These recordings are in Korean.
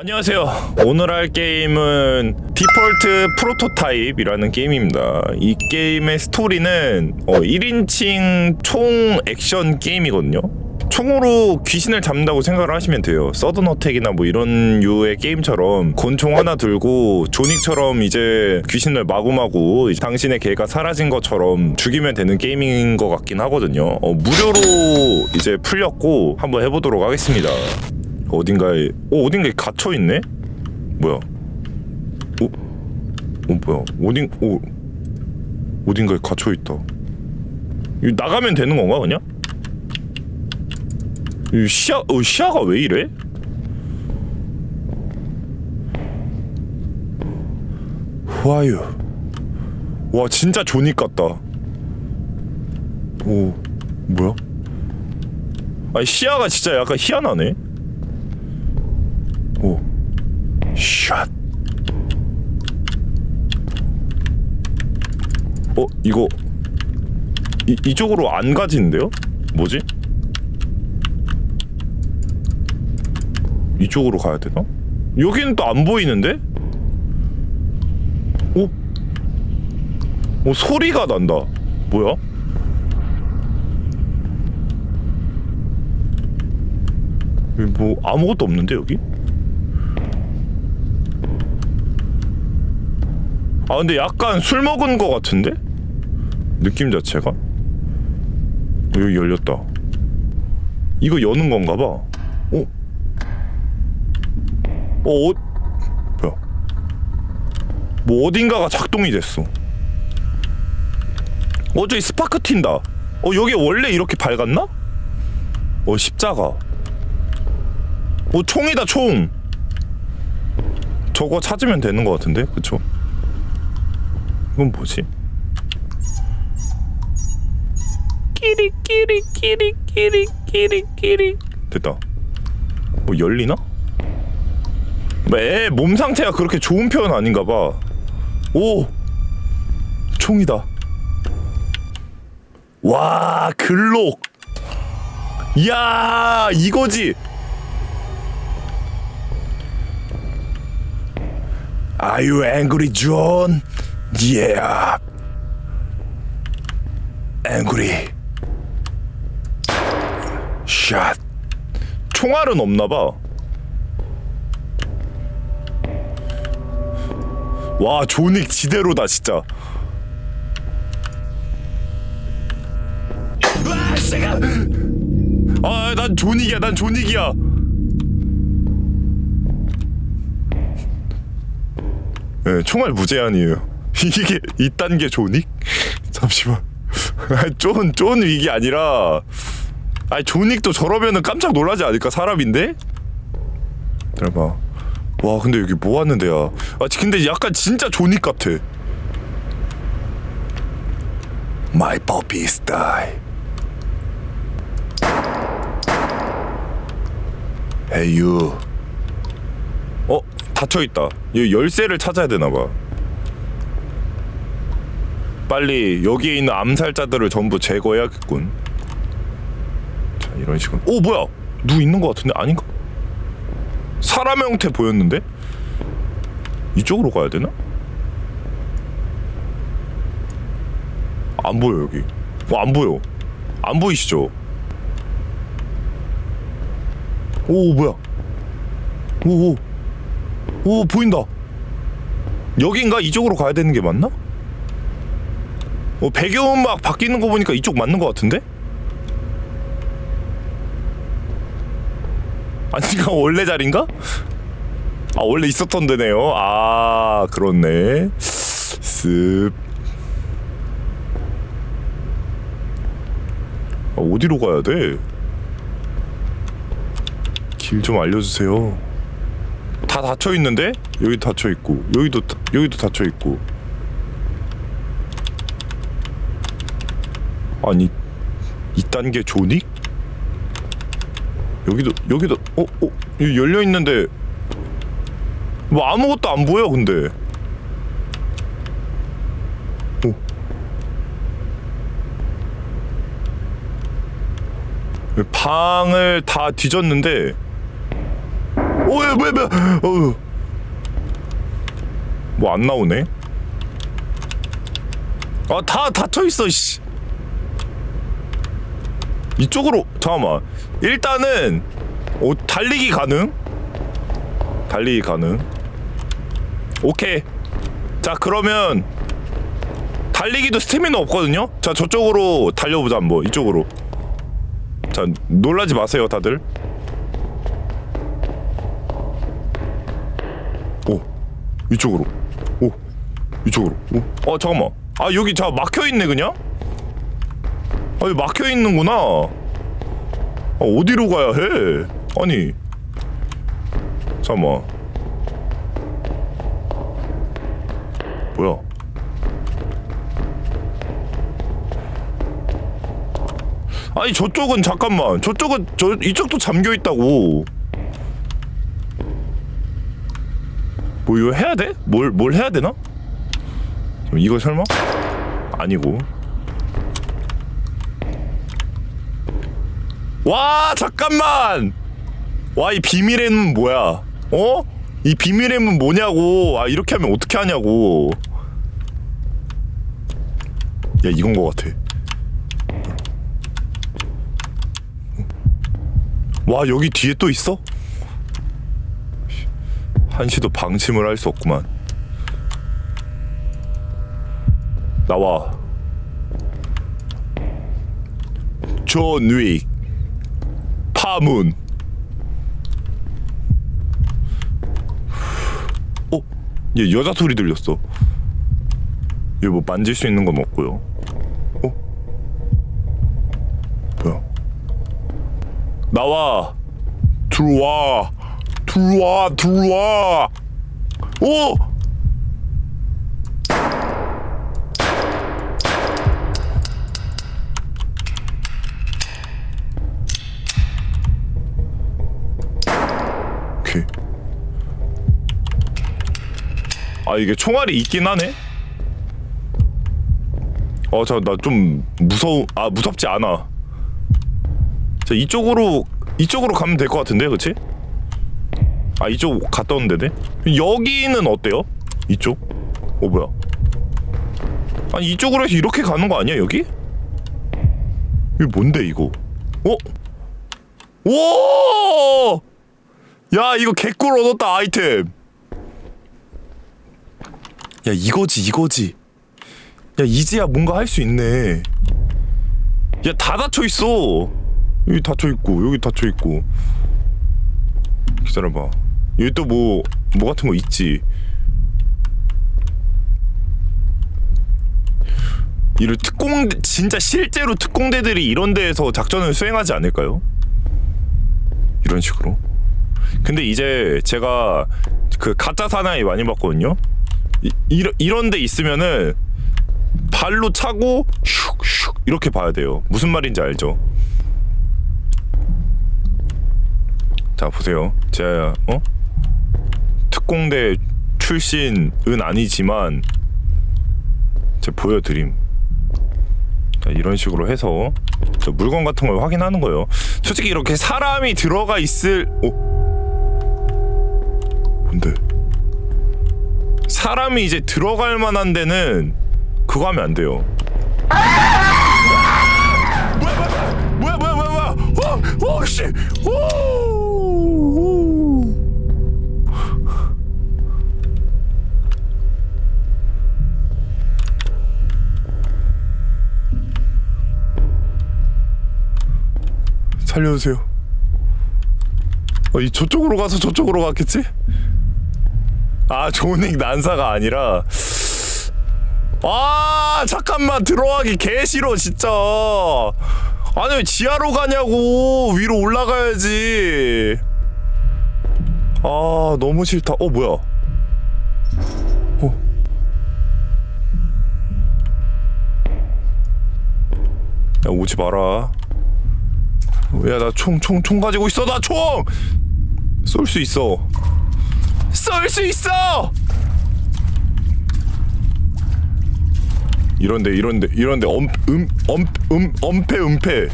안녕하세요. 오늘 할 게임은 디폴트 프로토타입이라는 게임입니다. 이 게임의 스토리는 어, 1인칭 총 액션 게임이거든요. 총으로 귀신을 잡는다고 생각을 하시면 돼요. 서든 어택이나 뭐 이런 유의 게임처럼 곤총 하나 들고 조닉처럼 이제 귀신을 마구마구 당신의 개가 사라진 것처럼 죽이면 되는 게임인 것 같긴 하거든요. 어, 무료로 이제 풀렸고 한번 해보도록 하겠습니다. 어딘가에 어 어딘가에 갇혀 있네? 뭐야? 어? 어 뭐야? 어딘 어 어딘가에 갇혀 있다. 이 나가면 되는 건가 그냥? 이 시야 어 시야가 왜 이래? 와유. 와 진짜 조닉 같다. 오 뭐야? 아니 시야가 진짜 약간 희한하네. 오. 샷. 어, 이거 이, 이쪽으로 안 가지는데요? 뭐지? 이쪽으로 가야 되나? 여기는 또 안 보이는데? 오? 오, 소리가 난다. 뭐야? 뭐 아무것도 없는데 여기? 아 근데 약간 술 먹은 거 같은데? 느낌 자체가? 여기 열렸다 이거 여는 건가 봐 어? 어? 어? 뭐야 뭐 어딘가가 작동이 됐어 어 저기 스파크 튄다 어 여기 원래 이렇게 밝았나? 어 십자가 어 총이다 총 저거 찾으면 되는 거 같은데 그쵸? 이건 뭐지? 끼리끼리 끼리끼리 끼리끼리. 됐다. 뭐 열리나? 애몸 상태가 그렇게 좋은 표현 아닌가 봐 오! 총이다. 와 글록. 이야 이거지. You angry, John? Yeah. Angry. Shot. 총알은 없나 봐. 와, 조닉 지대로다, 진짜. 아, 씨가. 아, 난 조닉이야. 네, 총알 무제한이에요. 이게 이딴 게 조닉? 잠시만. 쫀, 쫀 위기 아니라 아니 조닉도 저러면은 깜짝 놀라지 않을까 사람인데? 들어봐. 와 근데 여기 뭐 하는 데야? 아 근데 약간 진짜 조닉 같아. My puppies die. Hey you. 어 닫혀 있다. 이 열쇠를 찾아야 되나 봐. 빨리 여기에 있는 암살자들을 전부 제거해야겠군. 자 이런 식으로. 오 뭐야? 누구 있는 것 같은데 아닌가? 사람 형태 보였는데? 이쪽으로 가야 되나? 안 보여 여기. 어, 안 보여. 안 보이시죠? 오 뭐야? 오 오 오 보인다. 여긴가 이쪽으로 가야 되는 게 맞나? 어 배경음악 바뀌는 거 보니까 이쪽 맞는 거 같은데? 아니가 원래 자리인가? 아 원래 있었던 데네요. 아 그렇네. 습. 아, 어디로 가야 돼? 길 좀 알려주세요. 다 닫혀 있는데 여기 닫혀 있고 여기도 다- 여기도 닫혀 있고. 아니 이딴 게 조닉? 여기도 여기도 어? 어? 여기 열려 있는데 뭐 아무것도 안 보여 근데 어. 방을 다 뒤졌는데 오야 뭐야 뭐야 어휴 뭐안 나오네 아다 닫혀 있어 씨 이쪽으로 잠깐만. 일단은 오, 달리기 가능? 달리기 가능. 오케이. 자 그러면 달리기도 스태미나 없거든요? 자 저쪽으로 달려보자 한번. 이쪽으로. 자 놀라지 마세요 다들. 오 이쪽으로. 오 이쪽으로. 오. 어 잠깐만. 아 여기 자 막혀있네 그냥 아 여기 막혀 있는구나. 아, 어디로 가야 해? 아니. 잠깐만. 뭐야? 아니 저쪽은 잠깐만. 저쪽은 저 이쪽도 잠겨 있다고. 뭐 이거 해야 돼? 뭘 뭘 해야 되나? 이거 설마? 아니고 와 잠깐만. 와 이 비밀의 문 뭐야? 어? 이 비밀의 문 뭐냐고. 아 이렇게 하면 어떻게 하냐고. 야 이건 거 같아. 와 여기 뒤에 또 있어? 한시도 방침을 할 수 없구만. 나와. 존윅 파문. 어? 얘 여자 소리 들렸어. 얘 뭐 만질 수 있는 건 없고요. 어? 뭐야? 나와. 들어와. 들어와 들어와. 오 아 이게 총알이 있긴 하네 어저나 좀 무서우 아 무섭지 않아 자 이쪽으로 이쪽으로 가면 될 것 같은데 그치? 아 이쪽 갔다 온 데네 여기는 어때요? 이쪽? 어 뭐야 아니 이쪽으로 해서 이렇게 가는 거 아니야 여기? 이게 뭔데 이거 어? 오! 야 이거 개꿀 얻었다 아이템 야 이거지 이거지. 야 이제야 뭔가 할 수 있네. 야 다 닫혀 있어. 여기 닫혀 있고 여기 닫혀 있고. 기다려봐. 여기 또뭐뭐 같은 거 있지? 이를 특공 진짜 실제로 특공대들이 이런 데에서 작전을 수행하지 않을까요? 이런 식으로? 근데 이제 제가 그 가짜 사나이 많이 봤거든요 이, 이런 이런 데 있으면은 발로 차고 슉슉 이렇게 봐야 돼요. 무슨 말인지 알죠? 자 보세요. 제가 어? 특공대 출신은 아니지만 제가 보여드림. 자 이런 식으로 해서 저 물건 같은 걸 확인하는 거예요. 솔직히 이렇게 사람이 들어가 있을 어? 뭔데 사람이 이제 들어갈 만한 데는 그거 하면 안 돼요 뭐야 뭐야 뭐야 뭐야 뭐야 어 어 씨 오 살려주세요. 어, 이 저쪽으로 가서 저쪽으로 갔겠지? 아, 조닉 난사가 아니라. 아, 잠깐만 들어가기 개 싫어 진짜. 아니 왜 지하로 가냐고 위로 올라가야지. 아, 너무 싫다. 어, 뭐야? 어. 야, 오지 마라. 야 나 총 총 총 가지고 있어 나 총 쏠 수 있어 쏠 수 있어 이런데 이런데 이런데 엄음엄음 엄폐 은폐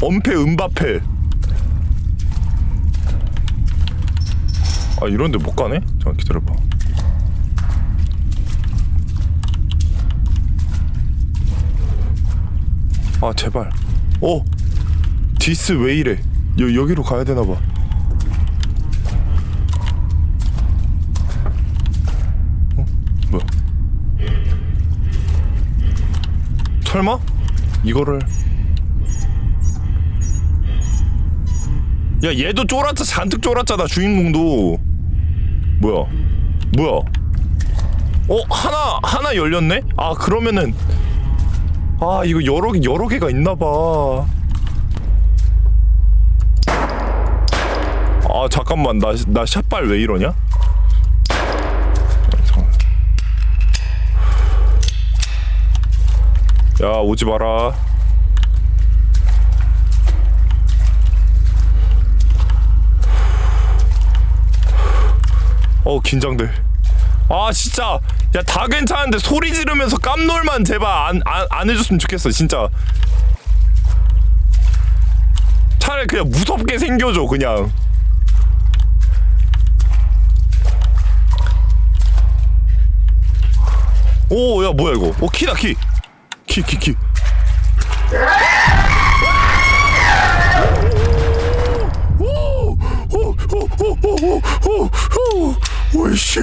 엄폐 은바폐 아 이런데 못 가네? 잠깐 기다려봐. 아 제발. 어. 디스 왜 이래? 여 여기로 가야 되나 봐. 어? 뭐야? 설마? 이거를. 야 얘도 쫄았자 잔뜩 쫄았잖아 주인공도. 뭐야? 뭐야? 어 하나 하나 열렸네? 아 그러면은. 아 이거 여러 개 여러 개가 있나봐. 아 잠깐만 나 나 샷발 왜 이러냐 야 오지 마라 어 긴장돼. 아 진짜 야 다 괜찮은데 소리 지르면서 깜놀만 제발 안, 안, 안 해줬으면 좋겠어 진짜. 차라리 그냥 무섭게 생겨줘 그냥. 오 야 뭐야 이거? 오 키다 키. 키키 키. 오이씨,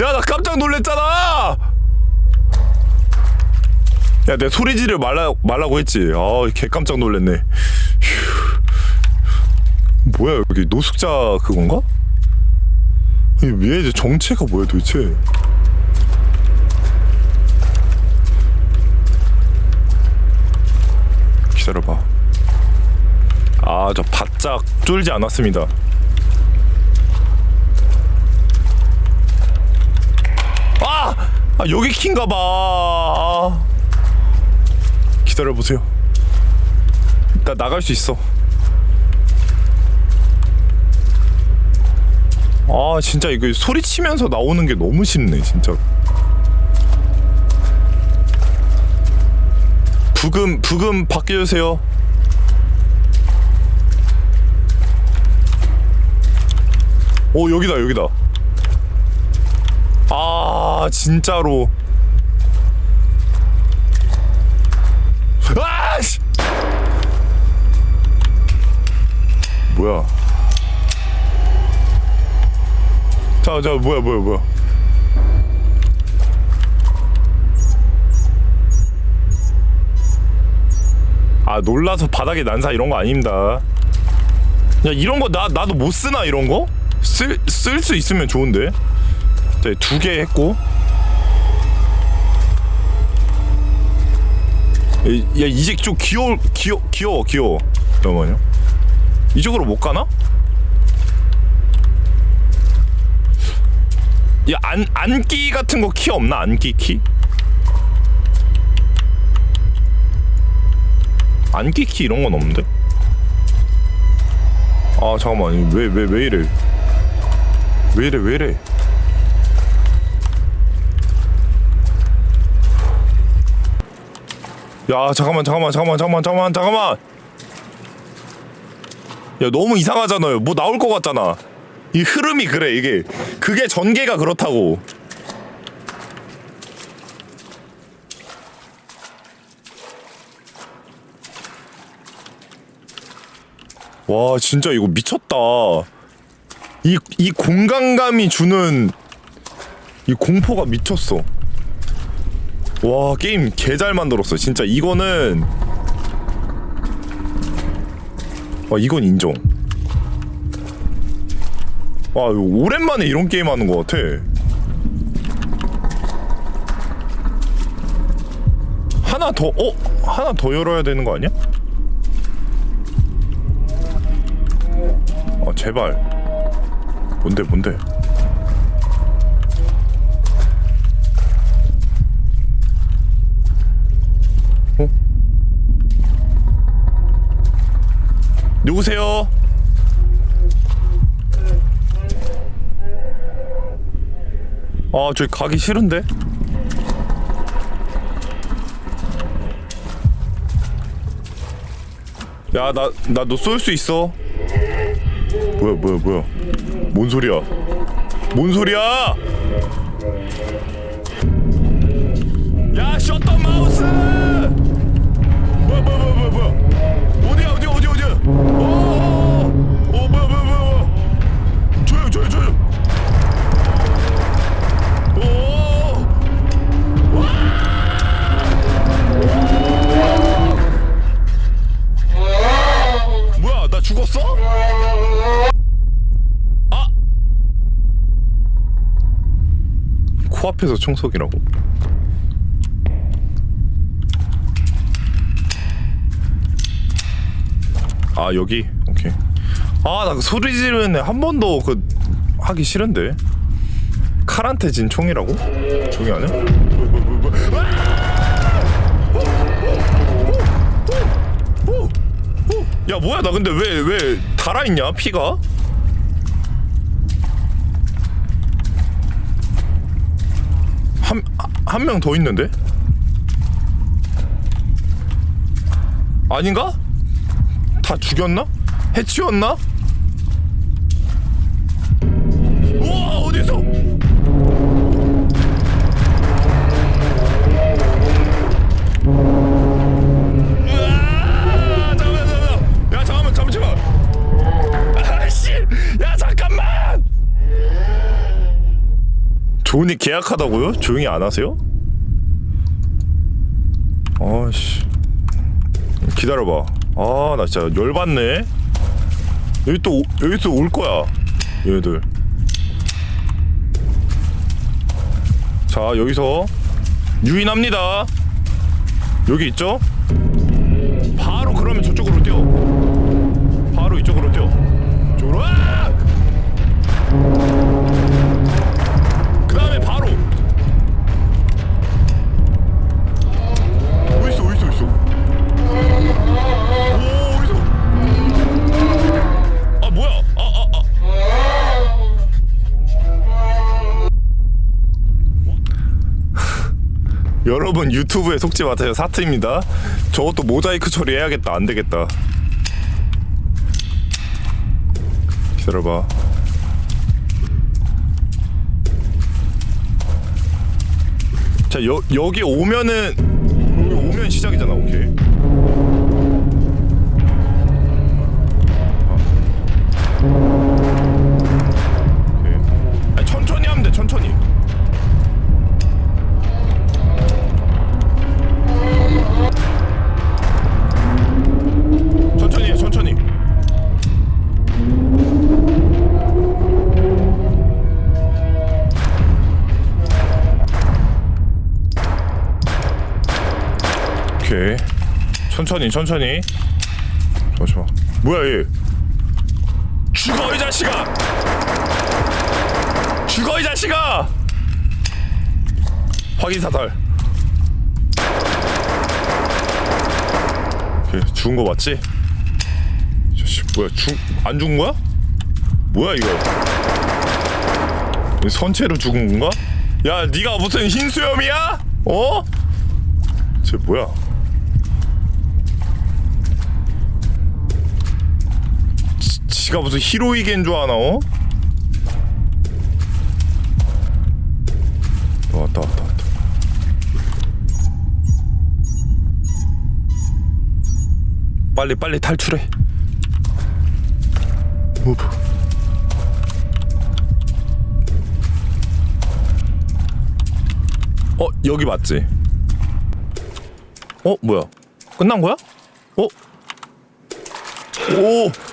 야나 깜짝 놀랬잖아. 야 내 소리 지를 말라 말라고 했지. 아개 깜짝 놀랬네. 휴. 뭐야 여기 노숙자 그건가? 얘 이제 정체가 뭐야 도대체? 기다려봐. 아 저 바짝 쫄지 않았습니다. 아! 아 여기 킨가 봐. 아. 기다려 보세요. 나 나갈 수 있어. 아 진짜 이거 소리 치면서 나오는 게 너무 쉽네 진짜. 부금 부금 바뀌어주세요. 오 여기다 여기다. 아 진짜로 아 씨 뭐야 자 자 뭐야 뭐야 뭐야 아 놀라서 바닥에 난사 이런 거 아닙니다 야 이런 거 나 나도 못 쓰나 이런 거? 쓸 쓸 수 있으면 좋은데 네, 두개 했고. 야 이제 좀 귀여워 귀여 귀여워 귀여워. 잠깐만요. 이쪽으로 못 가나? 야 안 안기 같은 거 키 없나 안기 키? 안기 키 이런 건 없는데? 아 잠깐만 왜 왜 왜 이래? 왜 이래 왜 이래? 야 잠깐만 잠깐만 잠깐만 잠깐만 잠깐만 잠깐만 야 너무 이상하잖아요 뭐 나올 것 같잖아 이 흐름이 그래 이게 그게 전개가 그렇다고 와 진짜 이거 미쳤다. 이, 이 공간감이 주는 이 공포가 미쳤어. 와 게임 개 잘 만들었어. 진짜 이거는 와 이건 인정. 와 오랜만에 이런 게임 하는 것 같아. 하나 더 어? 하나 더 열어야 되는 거 아니야? 제발 뭔데 뭔데 어? 누구세요? 아, 저기 가기 싫은데? 야, 나, 나너 쏠 수 있어. 뭐야, 뭐야, 뭐야. 뭔 소리야? 뭔 소리야? 야, 셔터 마우스! 뭐야, 뭐야, 뭐야, 뭐야? 앞에서 청소기라고? 아 여기 오케이 아나 그 소리 지르는 애 한 번도 그 하기 싫은데 칼한테 진 총이라고? 저기 아니야? 야 뭐야 나 근데 왜 왜 달아있냐 피가? 한 한 명 더 있는데? 아닌가? 다 죽였나? 해치웠나? 조은이 계약하다고요? 조용히 안 하세요? 아씨 기다려봐. 아, 나 진짜 열받네. 여기 또, 오- 여기 또 올 거야. 얘들. 자, 여기서 유인합니다. 여기 있죠? 바로 그러면 저쪽으로 뛰어. 바로 이쪽으로 뛰어. 이쪽으로. 여러분 유튜브에 속지 마세요 사트입니다. 저것도 모자이크 처리해야겠다. 안 되겠다. 기다려봐. 자 여, 여기 오면은 여기 오면 시작이잖아. 오케이. 천천히 천천히 잠시만 뭐야 얘 죽어 이 자식아 죽어 이 자식아 확인 사살 오케이 죽은 거 맞지? 이 자식 뭐야 죽안 죽은 거야? 뭐야 이거 이 선체로 죽은 건가? 야 네가 무슨 흰수염이야? 어? 쟤 뭐야? 지, 지가 무슨 히로이겐 줄 아나 어? 어, 왔다 왔다 왔다 빨리 빨리 탈출해 무브 어 여기 맞지? 어 뭐야 끝난 거야? 어? 오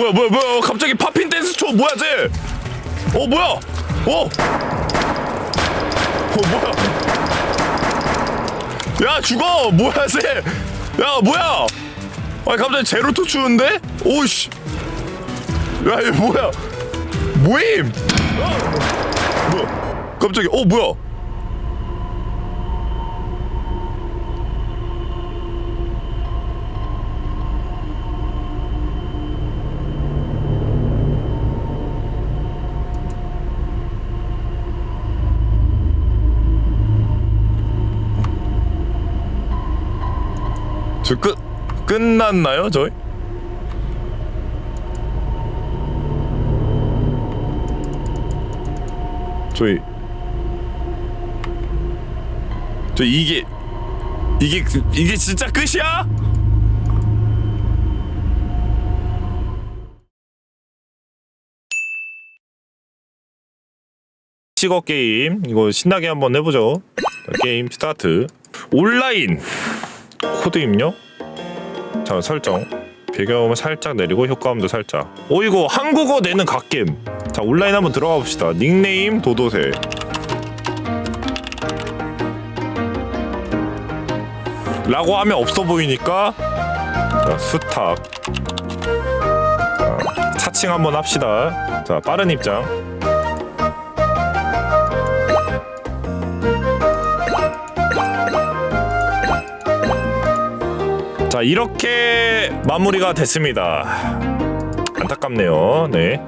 뭐야 뭐야 뭐야 갑자기 팝핀 댄스 초 뭐야 쟤? 어 뭐야? 어? 어 뭐야? 야 죽어 뭐야 쟤? 야 뭐야? 아 갑자기 제로토 추는데? 오씨. 야 이거 뭐야? 모임. 어. 뭐야? 갑자기 어 뭐야? 저 끝 끝났나요, 저희? 저희 저 이게 이게 그- 이게 진짜 끝이야? 찍어 게임 이거 신나게 한번 해보죠. 자, 게임 스타트. 온라인 코드 입력. 자 설정. 배경음을 살짝 내리고 효과음도 살짝. 오 이거 한국어 내는 갓겜. 자 온라인 한번 들어가 봅시다. 닉네임 도도새. 라고 하면 없어 보이니까 자 수탁. 자, 차칭 한번 합시다. 자 빠른 입장. 자 이렇게 마무리가 됐습니다. 안타깝네요. 네.